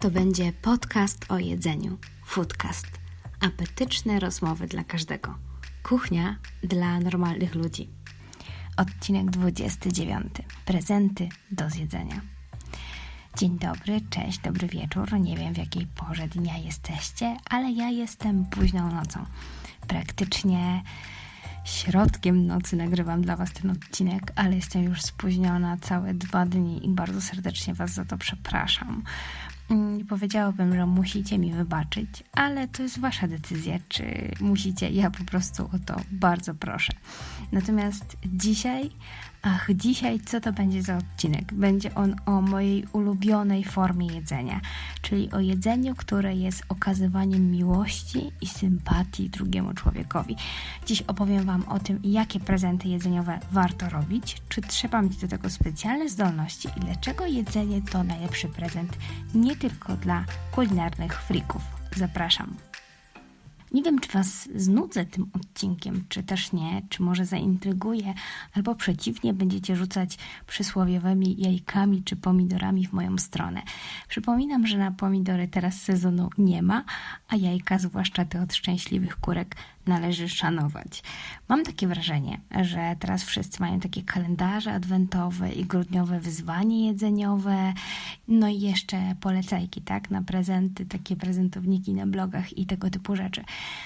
To będzie podcast o jedzeniu. Foodcast. Apetyczne rozmowy dla każdego. Kuchnia dla normalnych ludzi. Odcinek 29. Prezenty do zjedzenia. Dzień dobry, cześć, dobry wieczór. Nie wiem w jakiej porze dnia jesteście, ale ja jestem późną nocą. Praktycznie środkiem nocy nagrywam dla Was ten odcinek, ale jestem już spóźniona całe dwa dni i bardzo serdecznie Was za to przepraszam. Nie powiedziałabym, że musicie mi wybaczyć, ale to jest wasza decyzja, czy musicie. Ja po prostu o to bardzo proszę. Natomiast dzisiaj, ach, dzisiaj co to będzie za odcinek? Będzie on o mojej ulubionej formie jedzenia, czyli o jedzeniu, które jest okazywaniem miłości i sympatii drugiemu człowiekowi. Dziś opowiem Wam o tym, jakie prezenty jedzeniowe warto robić, czy trzeba mieć do tego specjalne zdolności i dlaczego jedzenie to najlepszy prezent nie tylko dla kulinarnych frików. Zapraszam. Nie wiem, czy Was znudzę tym odcinkiem, czy też nie, czy może zaintryguję, albo przeciwnie, będziecie rzucać przysłowiowymi jajkami czy pomidorami w moją stronę. Przypominam, że na pomidory teraz sezonu nie ma, a jajka, zwłaszcza te od szczęśliwych kurek, należy szanować. Mam takie wrażenie, że teraz wszyscy mają takie kalendarze adwentowe i grudniowe wyzwanie jedzeniowe, no i jeszcze polecajki, tak, na prezenty, takie prezentowniki na blogach i tego typu rzeczy.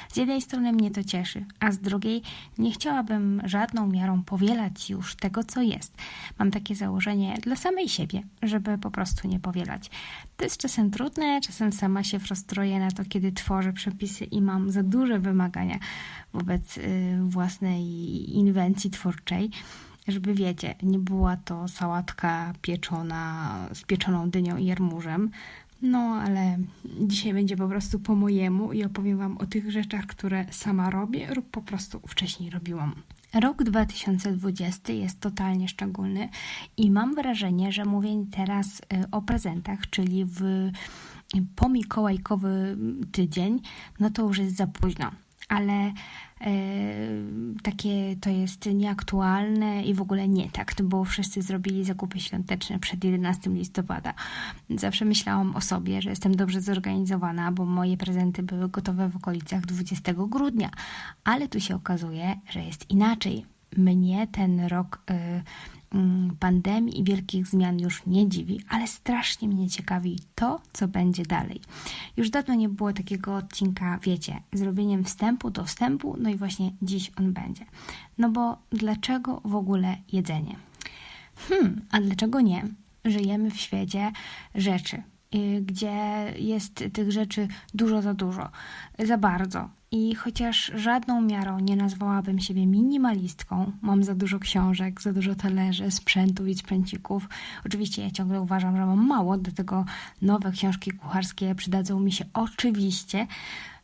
Z jednej strony mnie to cieszy, a z drugiej nie chciałabym żadną miarą powielać już tego, co jest. Mam takie założenie dla samej siebie, żeby po prostu nie powielać. To jest czasem trudne, czasem sama się frustruję na to, kiedy tworzę przepisy i mam za duże wymagania wobec y, własnej inwencji twórczej żeby wiecie, nie była to sałatka pieczona z pieczoną dynią i jarmużem. No, ale dzisiaj będzie po prostu po mojemu i opowiem Wam o tych rzeczach, które sama robię lub po prostu wcześniej robiłam. Rok 2020 jest totalnie szczególny i mam wrażenie, że mówię teraz y, o prezentach, czyli w pomikołajkowy tydzień, no to już jest za późno ale e, takie to jest nieaktualne i w ogóle nie tak, bo wszyscy zrobili zakupy świąteczne przed 11 listopada. Zawsze myślałam o sobie, że jestem dobrze zorganizowana, bo moje prezenty były gotowe w okolicach 20 grudnia, ale tu się okazuje, że jest inaczej. Mnie ten rok. Y, Mm, pandemii i wielkich zmian już nie dziwi, ale strasznie mnie ciekawi to, co będzie dalej. Już dawno nie było takiego odcinka, wiecie, zrobieniem wstępu do wstępu, no i właśnie dziś on będzie. No bo dlaczego w ogóle jedzenie? Hmm, a dlaczego nie? Żyjemy w świecie rzeczy, gdzie jest tych rzeczy dużo za dużo, za bardzo i chociaż żadną miarą nie nazwałabym siebie minimalistką, mam za dużo książek, za dużo talerzy, sprzętu i sprzęcików. Oczywiście ja ciągle uważam, że mam mało, do tego nowe książki kucharskie przydadzą mi się oczywiście,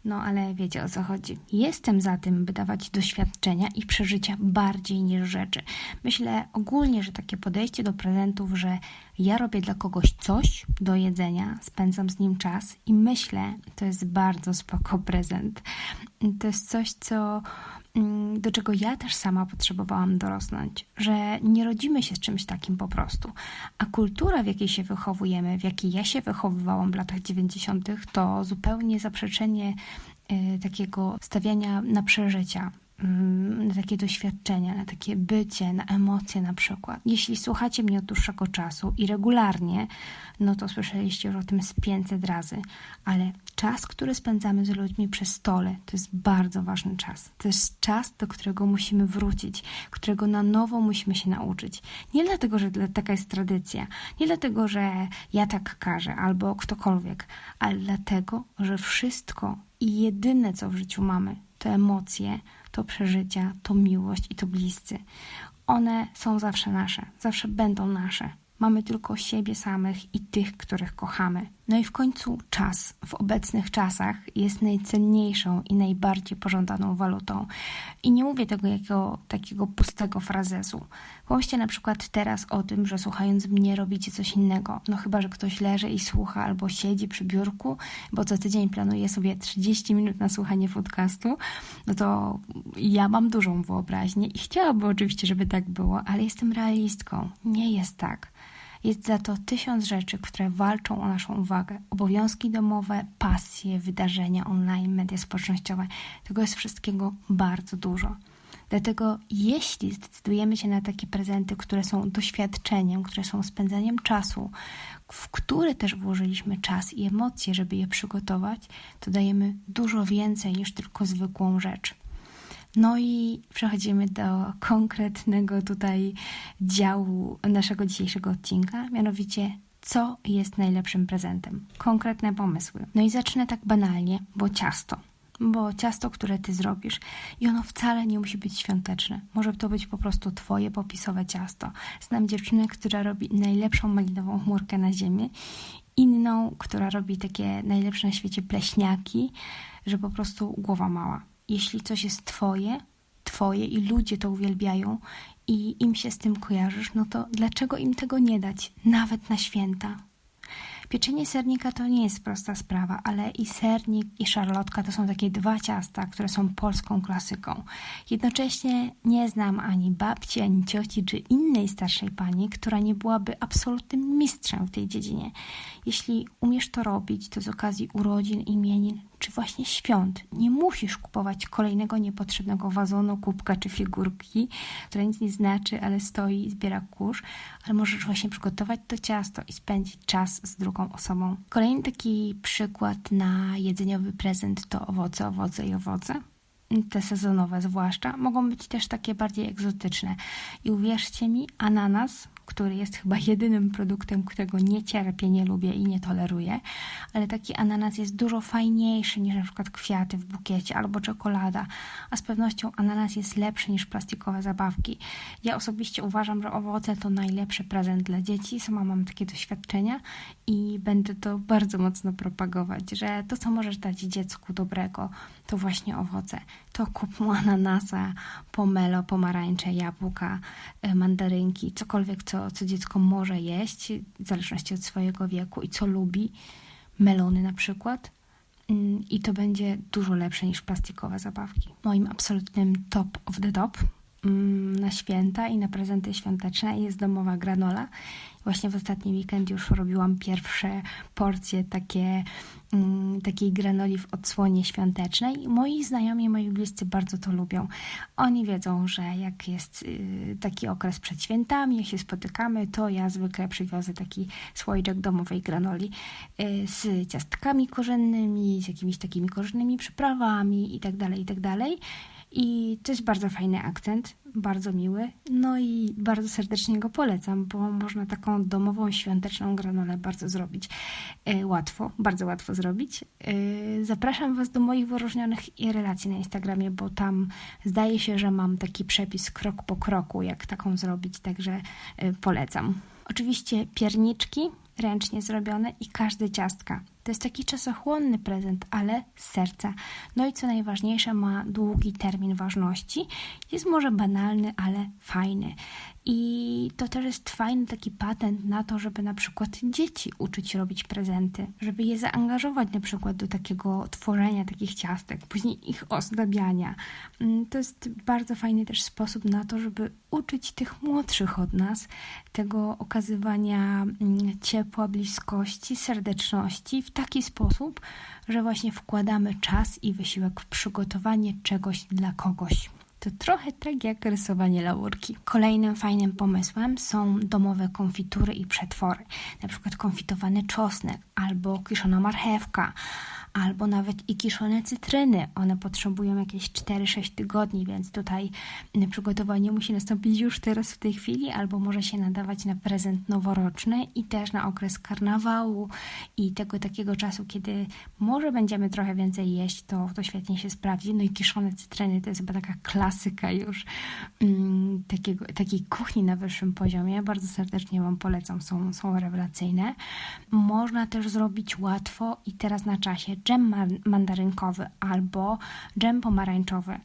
no ale wiecie o co chodzi. Jestem za tym, by dawać doświadczenia i przeżycia bardziej niż rzeczy. Myślę ogólnie, że takie podejście do prezentów, że ja robię dla kogoś coś do jedzenia, spędzam z nim czas i myślę, to jest bardzo spoko prezent. To jest coś, co do czego ja też sama potrzebowałam dorosnąć, że nie rodzimy się z czymś takim po prostu. A kultura, w jakiej się wychowujemy, w jakiej ja się wychowywałam w latach 90., to zupełnie zaprzeczenie y, takiego stawiania na przeżycia, Mm, na takie doświadczenia, na takie bycie, na emocje na przykład. Jeśli słuchacie mnie od dłuższego czasu i regularnie, no to słyszeliście już o tym z 500 razy, ale czas, który spędzamy z ludźmi przy stole, to jest bardzo ważny czas. To jest czas, do którego musimy wrócić, którego na nowo musimy się nauczyć. Nie dlatego, że taka jest tradycja, nie dlatego, że ja tak każę albo ktokolwiek, ale dlatego, że wszystko i jedyne, co w życiu mamy, to emocje, to przeżycia, to miłość i to bliscy. One są zawsze nasze, zawsze będą nasze. Mamy tylko siebie samych i tych, których kochamy. No i w końcu czas w obecnych czasach jest najcenniejszą i najbardziej pożądaną walutą. I nie mówię tego jako takiego pustego frazesu. Pomyślcie na przykład teraz o tym, że słuchając mnie robicie coś innego. No chyba, że ktoś leży i słucha albo siedzi przy biurku, bo co tydzień planuje sobie 30 minut na słuchanie podcastu, no to ja mam dużą wyobraźnię i chciałabym oczywiście, żeby tak było, ale jestem realistką. Nie jest tak. Jest za to tysiąc rzeczy, które walczą o naszą uwagę. Obowiązki domowe, pasje, wydarzenia online, media społecznościowe. Tego jest wszystkiego bardzo dużo. Dlatego jeśli zdecydujemy się na takie prezenty, które są doświadczeniem, które są spędzaniem czasu, w które też włożyliśmy czas i emocje, żeby je przygotować, to dajemy dużo więcej niż tylko zwykłą rzecz. No i przechodzimy do konkretnego tutaj działu naszego dzisiejszego odcinka, mianowicie co jest najlepszym prezentem. Konkretne pomysły. No i zacznę tak banalnie, bo ciasto bo ciasto, które ty zrobisz, i ono wcale nie musi być świąteczne. Może to być po prostu twoje popisowe ciasto. Znam dziewczynę, która robi najlepszą malinową chmurkę na ziemi, inną, która robi takie najlepsze na świecie pleśniaki, że po prostu głowa mała. Jeśli coś jest twoje, twoje i ludzie to uwielbiają i im się z tym kojarzysz, no to dlaczego im tego nie dać, nawet na święta? Pieczenie sernika to nie jest prosta sprawa, ale i sernik, i szarlotka to są takie dwa ciasta, które są polską klasyką. Jednocześnie nie znam ani babci, ani cioci, czy innej starszej pani, która nie byłaby absolutnym mistrzem w tej dziedzinie. Jeśli umiesz to robić, to z okazji urodzin, imienin, czy właśnie świąt. Nie musisz kupować kolejnego niepotrzebnego wazonu, kubka czy figurki, która nic nie znaczy, ale stoi i zbiera kurz, ale możesz właśnie przygotować to ciasto i spędzić czas z drugą osobą. Kolejny taki przykład na jedzeniowy prezent to owoce, owoce i owoce te sezonowe zwłaszcza, mogą być też takie bardziej egzotyczne. I uwierzcie mi, ananas, który jest chyba jedynym produktem, którego nie cierpię, nie lubię i nie toleruję, ale taki ananas jest dużo fajniejszy niż na przykład kwiaty w bukiecie albo czekolada, a z pewnością ananas jest lepszy niż plastikowe zabawki. Ja osobiście uważam, że owoce to najlepszy prezent dla dzieci, sama mam takie doświadczenia i będę to bardzo mocno propagować, że to, co możesz dać dziecku dobrego, to właśnie owoce. To kup mu ananasa, pomelo, pomarańcze, jabłka, e, mandarynki, cokolwiek, co co, dziecko może jeść, w zależności od swojego wieku i co lubi. Melony na przykład. Mm, I to będzie dużo lepsze niż plastikowe zabawki. Moim absolutnym top of the top mm, na święta i na prezenty świąteczne jest domowa granola. Właśnie w ostatni weekend już robiłam pierwsze porcje takie, mm, takiej granoli w odsłonie świątecznej. Moi znajomi, moi bliscy bardzo to lubią. Oni wiedzą, że jak jest y, taki okres przed świętami, jak się spotykamy, to ja zwykle przywiozę taki słoiczek domowej granoli y, z ciastkami korzennymi, z jakimiś takimi korzennymi przyprawami itd., tak itd., tak i to jest bardzo fajny akcent, bardzo miły. No i bardzo serdecznie go polecam, bo można taką domową, świąteczną granolę bardzo zrobić. E, łatwo, bardzo łatwo zrobić. E, zapraszam Was do moich wyróżnionych relacji na Instagramie, bo tam zdaje się, że mam taki przepis krok po kroku, jak taką zrobić, także e, polecam. Oczywiście pierniczki ręcznie zrobione i każde ciastka. To jest taki czasochłonny prezent, ale z serca. No i co najważniejsze, ma długi termin ważności. Jest może banalny, ale fajny. I to też jest fajny taki patent na to, żeby na przykład dzieci uczyć robić prezenty, żeby je zaangażować na przykład do takiego tworzenia takich ciastek, później ich ozdabiania. Mm, to jest bardzo fajny też sposób na to, żeby uczyć tych młodszych od nas tego okazywania mm, ciepła, bliskości, serdeczności w taki sposób, że właśnie wkładamy czas i wysiłek w przygotowanie czegoś dla kogoś. To trochę tak jak rysowanie laurki. Kolejnym fajnym pomysłem są domowe konfitury i przetwory, na przykład konfitowany czosnek albo kiszona marchewka albo nawet i kiszone cytryny. One potrzebują jakieś 4-6 tygodni, więc tutaj przygotowanie musi nastąpić już teraz w tej chwili, albo może się nadawać na prezent noworoczny i też na okres karnawału i tego takiego czasu, kiedy może będziemy trochę więcej jeść, to, to świetnie się sprawdzi. No i kiszone cytryny to jest chyba taka klasyka już mm, takiego, takiej kuchni na wyższym poziomie. Bardzo serdecznie Wam polecam, są, są rewelacyjne. Można też zrobić łatwo i teraz na czasie dżem mandarynkowy albo dżem pomarańczowy.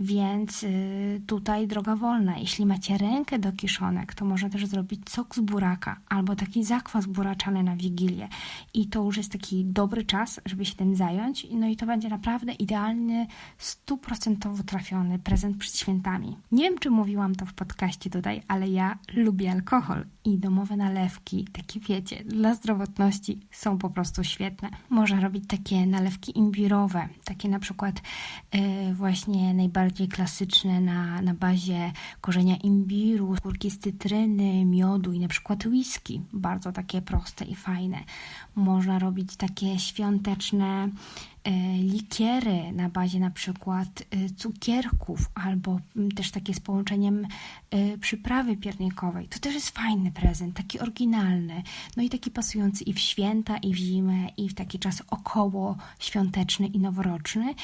Więc y, tutaj droga wolna. Jeśli macie rękę do kiszonek, to można też zrobić sok z buraka albo taki zakwas buraczany na wigilię. i to już jest taki dobry czas, żeby się tym zająć. No i to będzie naprawdę idealny, stuprocentowo trafiony prezent przed świętami. Nie wiem, czy mówiłam to w podcaście tutaj, ale ja lubię alkohol i domowe nalewki, takie wiecie, dla zdrowotności są po prostu świetne. Można robić takie nalewki imbirowe, takie na przykład yy, właśnie najbardziej klasyczne na, na bazie korzenia imbiru, skórki z cytryny, miodu i na przykład whisky. Bardzo takie proste i fajne. Można robić takie świąteczne likiery na bazie na przykład e, cukierków albo też takie z połączeniem e, przyprawy piernikowej. To też jest fajny prezent, taki oryginalny, no i taki pasujący i w święta, i w zimę, i w taki czas około świąteczny i noworoczny.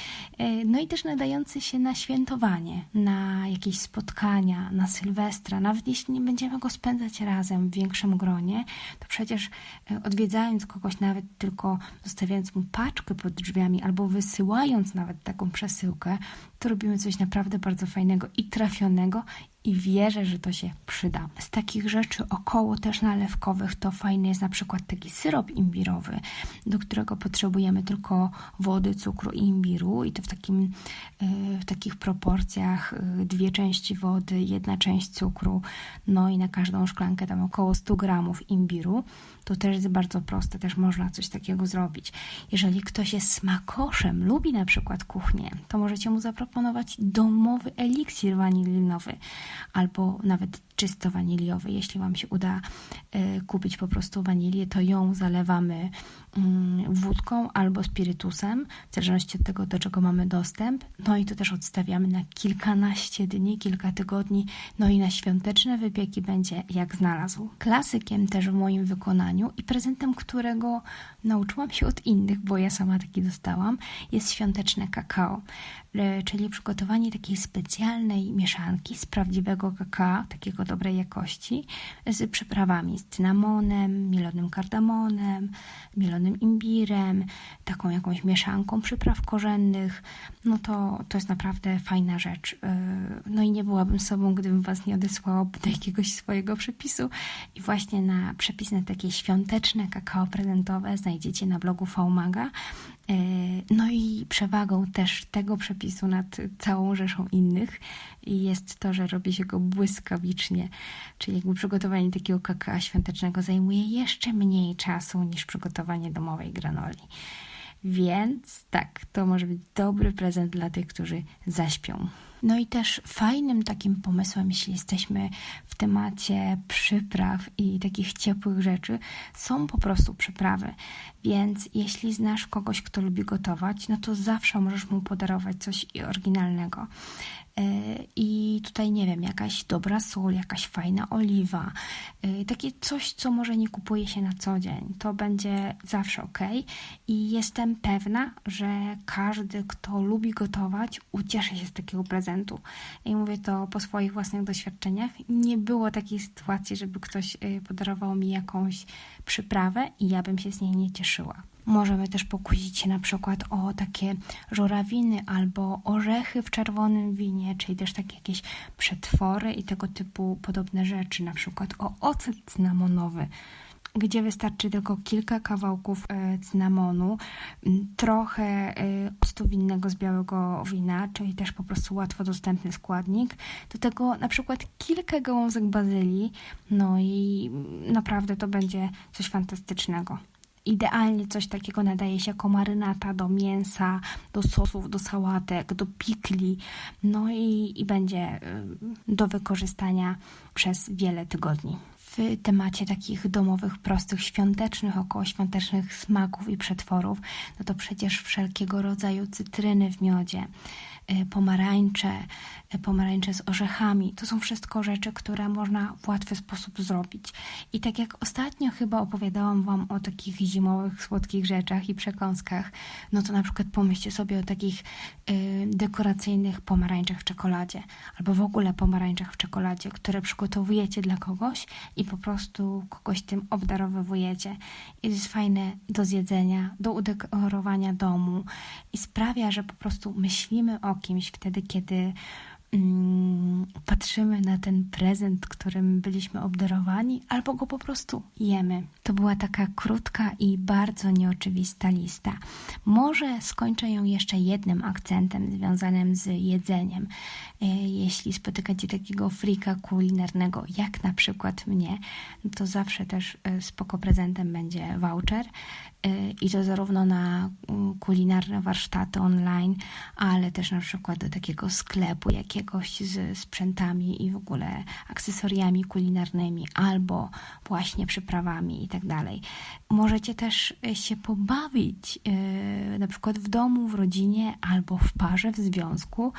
No i też nadający się na świętowanie, na jakieś spotkania, na Sylwestra. Nawet jeśli nie będziemy go spędzać razem w większym gronie, to przecież odwiedzając kogoś, nawet tylko zostawiając mu paczkę pod drzwiami, albo wysyłając nawet taką przesyłkę, to robimy coś naprawdę bardzo fajnego i trafionego i wierzę, że to się przyda. Z takich rzeczy około też nalewkowych to fajny jest na przykład taki syrop imbirowy, do którego potrzebujemy tylko wody, cukru i imbiru i to w, takim, e, w takich proporcjach e, dwie części wody, jedna część cukru, no i na każdą szklankę tam około 100 gramów imbiru. To też jest bardzo proste, też można coś takiego zrobić. Jeżeli ktoś jest smakoszem, lubi na przykład kuchnię, to możecie mu zaproponować domowy eliksir wanilinowy albo nawet czysto waniliowy. Jeśli Wam się uda y, kupić po prostu wanilię, to ją zalewamy y, wódką albo spirytusem, w zależności od tego, do czego mamy dostęp. No i to też odstawiamy na kilkanaście dni, kilka tygodni. No i na świąteczne wypieki będzie jak znalazł. Klasykiem też w moim wykonaniu i prezentem, którego nauczyłam się od innych, bo ja sama taki dostałam, jest świąteczne kakao, y, czyli przygotowanie takiej specjalnej mieszanki z prawdziwego kakao, takiego dobrej jakości z przyprawami, z cynamonem, mielonym kardamonem, mielonym imbirem, taką jakąś mieszanką przypraw korzennych, no to, to jest naprawdę fajna rzecz. Y, no i nie byłabym sobą, gdybym Was nie odesłała do jakiegoś swojego przepisu. I właśnie na przepis na takie świąteczne kakao prezentowe znajdziecie na blogu Faumaga. E, no i przewagą też tego przepisu nad całą rzeszą innych jest to, że robi się go błyskawicznie, czyli jakby przygotowanie takiego kakao świątecznego zajmuje jeszcze mniej czasu niż przygotowanie domowej granoli. Więc tak, to może być dobry prezent dla tych, którzy zaśpią. No i też fajnym takim pomysłem, jeśli jesteśmy w temacie przypraw i takich ciepłych rzeczy, są po prostu przyprawy. Więc jeśli znasz kogoś, kto lubi gotować, no to zawsze możesz mu podarować coś oryginalnego. E, I tutaj nie wiem, jakaś dobra sól, jakaś fajna oliwa, e, takie coś, co może nie kupuje się na co dzień. To będzie zawsze ok. I jestem pewna, że każdy, kto lubi gotować, ucieszy się z takiego prezentu. I mówię to po swoich własnych doświadczeniach. Nie było takiej sytuacji, żeby ktoś e, podarował mi jakąś przyprawę i ja bym się z niej nie cieszyła. Możemy też pokusić się na przykład o takie żurawiny albo orzechy w czerwonym winie, czyli też takie jakieś przetwory i tego typu podobne rzeczy, na przykład o ocet cynamonowy gdzie wystarczy tylko kilka kawałków e, cynamonu, trochę e, octu winnego z białego wina, czyli też po prostu łatwo dostępny składnik. Do tego na przykład kilka gałązek bazylii, no i naprawdę to będzie coś fantastycznego. Idealnie coś takiego nadaje się jako marynata do mięsa, do sosów, do sałatek, do pikli, no i, i będzie y, do wykorzystania przez wiele tygodni. W temacie takich domowych, prostych, świątecznych, okołoświątecznych smaków i przetworów, no to przecież wszelkiego rodzaju cytryny w miodzie, y, pomarańcze, pomarańcze z orzechami. To są wszystko rzeczy, które można w łatwy sposób zrobić. I tak jak ostatnio chyba opowiadałam Wam o takich zimowych, słodkich rzeczach i przekąskach, no to na przykład pomyślcie sobie o takich y, dekoracyjnych pomarańczach w czekoladzie, albo w ogóle pomarańczach w czekoladzie, które przygotowujecie dla kogoś i po prostu kogoś tym obdarowywujecie. Jest fajne do zjedzenia, do udekorowania domu i sprawia, że po prostu myślimy o kimś wtedy, kiedy patrzymy na ten prezent, którym byliśmy obdarowani, albo go po prostu jemy. To była taka krótka i bardzo nieoczywista lista. Może skończę ją jeszcze jednym akcentem związanym z jedzeniem. E, Jeśli spotykacie takiego frika kulinarnego, jak na przykład mnie, to zawsze też e, spoko prezentem będzie voucher e, i to zarówno na kulinarne warsztaty online, ale też na przykład do takiego sklepu jakiegoś z sprzętami i w ogóle akcesoriami kulinarnymi albo właśnie przyprawami i tak dalej. Możecie też się pobawić na przykład w domu, w rodzinie albo w parze, w związku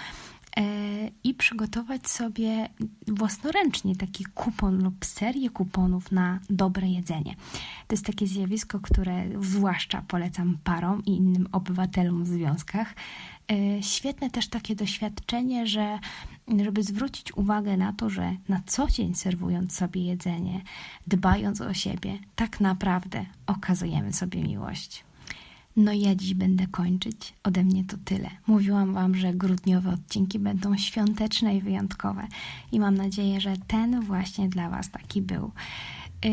i przygotować sobie własnoręcznie taki kupon lub serię kuponów na dobre jedzenie. To jest takie zjawisko, które zwłaszcza polecam parom i innym obywatelom w związkach. E, Świetne też takie doświadczenie, że żeby zwrócić uwagę na to, że na co dzień serwując sobie jedzenie, dbając o siebie, tak naprawdę okazujemy sobie miłość. No ja dziś będę kończyć. Ode mnie to tyle. Mówiłam Wam, że grudniowe odcinki będą świąteczne i wyjątkowe. I mam nadzieję, że ten właśnie dla Was taki był. Yy,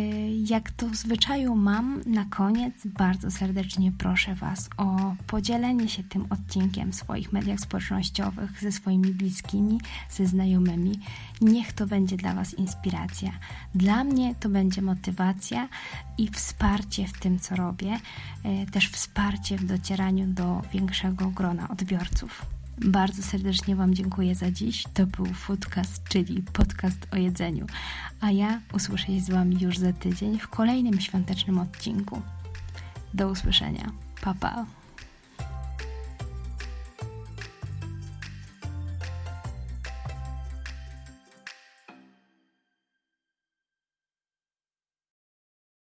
Jak to w zwyczaju mam, na koniec bardzo serdecznie proszę Was o podzielenie się tym odcinkiem w swoich mediach społecznościowych ze swoimi bliskimi, ze znajomymi. Niech to będzie dla Was inspiracja. Dla mnie to będzie motywacja i wsparcie w tym, co robię, yy, też wsparcie w docieraniu do większego grona odbiorców. Bardzo serdecznie Wam dziękuję za dziś. To był Foodcast, czyli podcast o jedzeniu. A ja usłyszę się z Wami już za tydzień w kolejnym świątecznym odcinku. Do usłyszenia. Pa, pa.